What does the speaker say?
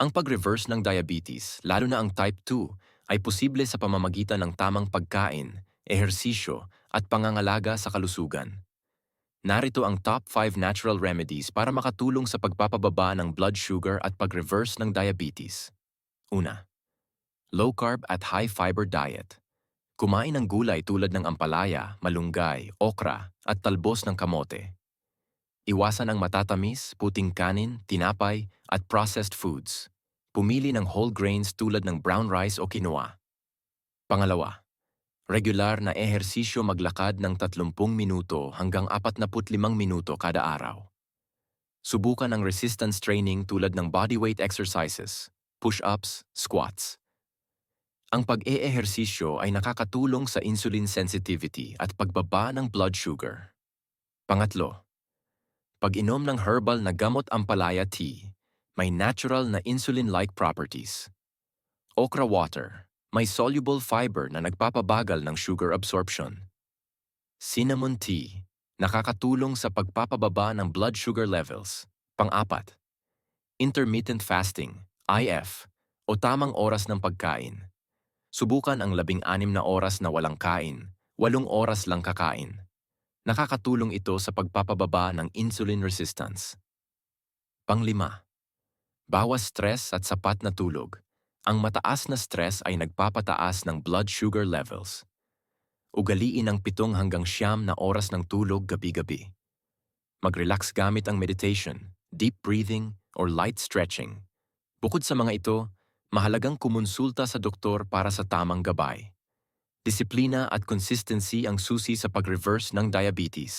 Ang pag-reverse ng diabetes, lalo na ang type 2, ay posible sa pamamagitan ng tamang pagkain, ehersisyo, at pangangalaga sa kalusugan. Narito ang top 5 natural remedies para makatulong sa pagpapababa ng blood sugar at pag-reverse ng diabetes. Una, low carb at high fiber diet. Kumain ng gulay tulad ng ampalaya, malunggay, okra, at talbos ng kamote. Iwasan ang matatamis, puting kanin, tinapay, at processed foods. Pumili ng whole grains tulad ng brown rice o quinoa. Pangalawa, regular na ehersisyo maglakad ng 30 minuto hanggang 45 minuto kada araw. Subukan ang resistance training tulad ng bodyweight exercises, push-ups, squats. Ang pag-eehersisyo ay nakakatulong sa insulin sensitivity at pagbaba ng blood sugar. Pangatlo, pag-inom ng herbal na gamot ampalaya tea, may natural na insulin-like properties. Okra water, may soluble fiber na nagpapabagal ng sugar absorption. Cinnamon tea, nakakatulong sa pagpapababa ng blood sugar levels. Pang-apat, intermittent fasting, IF, o tamang oras ng pagkain. Subukan ang labing-anim na oras na walang kain, walong oras lang kakain. Nakakatulong ito sa pagpapababa ng insulin resistance. Panglima, bawas stress at sapat na tulog. Ang mataas na stress ay nagpapataas ng blood sugar levels. Ugaliin ang pitong hanggang siyam na oras ng tulog gabi-gabi. Mag-relax gamit ang meditation, deep breathing, or light stretching. Bukod sa mga ito, mahalagang kumonsulta sa doktor para sa tamang gabay. Disiplina at consistency ang susi sa pag-reverse ng diabetes.